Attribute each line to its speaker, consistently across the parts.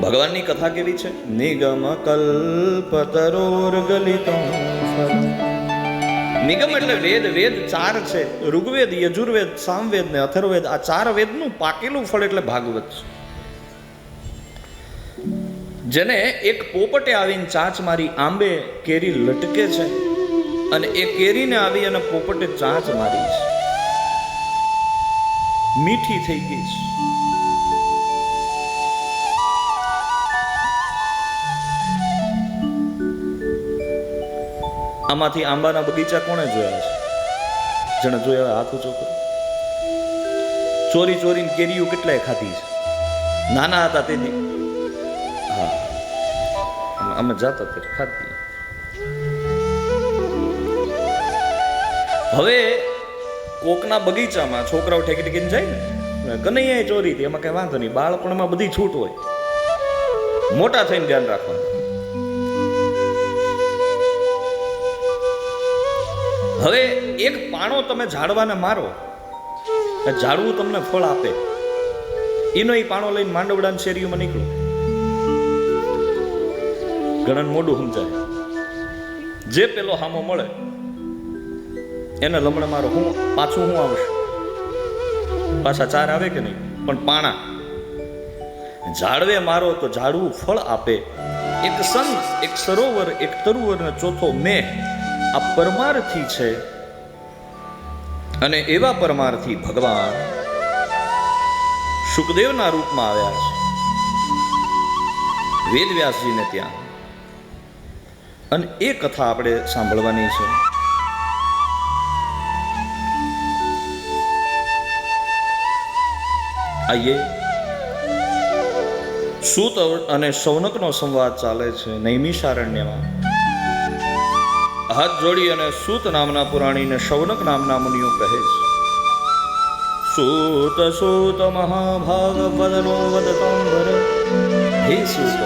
Speaker 1: ભગવાનની કથા કેવી છે? નિગમ કલ્પતરોર્ગલિતમ નિગમ એટલે વેદ વેદ ચાર છે. ઋગ્વેદ યજુર્વેદ સામવેદ ને અથર્વવેદ આ ચાર વેદનું પાકેલું ફળ એટલે ભાગવત છે. જેને એક પોપટે આવીને ચાંચ મારી આંબે કેરી લટકે છે અને એ કેરીને આવી અને પોપટે ચાંચ મારી છે. મીઠી થઈ ગઈ છે. આમાંથી આંબાના બગીચા કોણે જોયા છે? જેને જોયા હાથ ઊંચો ચોરી ચોરીને કેરીઓ કેટલાય ખાધી છે? નાના હતા તેથી. હા. અમે- જાતા ત્યારે ખાધી. હવે કોકના બગીચામાં છોકરાઓ ઠેકી ઠેકીને જાય ને કનૈયા ચોરી હતી, એમાં કઈ વાંધો નહીં. બાળપણમાં બધી છૂટ હોય. મોટા થઈને ધ્યાન રાખવાનું. હવે એક પાણો તમે ઝાડવાને મારો ઝાડવું તમને ફળ આપે. એનો એ પાણો લઈને માંડવડાની શેરીઓમાં નીકળો. ગણન મોઢું સમજાય. જે પેલો હામો મળે, એને લમણે મારો હું, પાછું હું આવશે. પાછા ચાર આવે કે નહીં? પણ પાણા. ઝાડવે મારો તો ઝાડવું ફળ આપે. એક સંત, એક સરોવર, એક તરુવર ને ચોથો મેં આ પરમાર્થી છે. અને એવા પરમાર્થી ભગવાન સુખદેવના રૂપમાં આવ્યા છે. વેદવ્યાસજીને ત્યાં. અને એ કથા આપણે સાંભળવાની છે. આઈએ. સૂત અને સૌનકનો સંવાદ ચાલે છે નૈમિષારણ્યમાં. હાથ જોડી અને સૂત નામના પુરાણીને શૌનક નામના મુનિઓ કહે છે. સૂત સૂત મહાભાગ, વદનો વદતાંબર હે સૂત,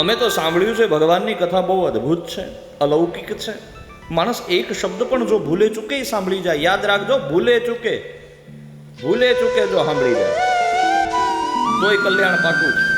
Speaker 1: અમે તો સાંભળ્યું છે ભગવાનની કથા બહુ અદ્ભુત છે, અલૌકિક છે. માણસ એક શબ્દ પણ જો ભૂલે ચૂકે સાંભળી જાય. યાદ રાખજો, ભૂલે ચૂકે. ભૂલે ચૂકે જો સાંભળી જાય. તોય કલ્યાણ પાકું છે.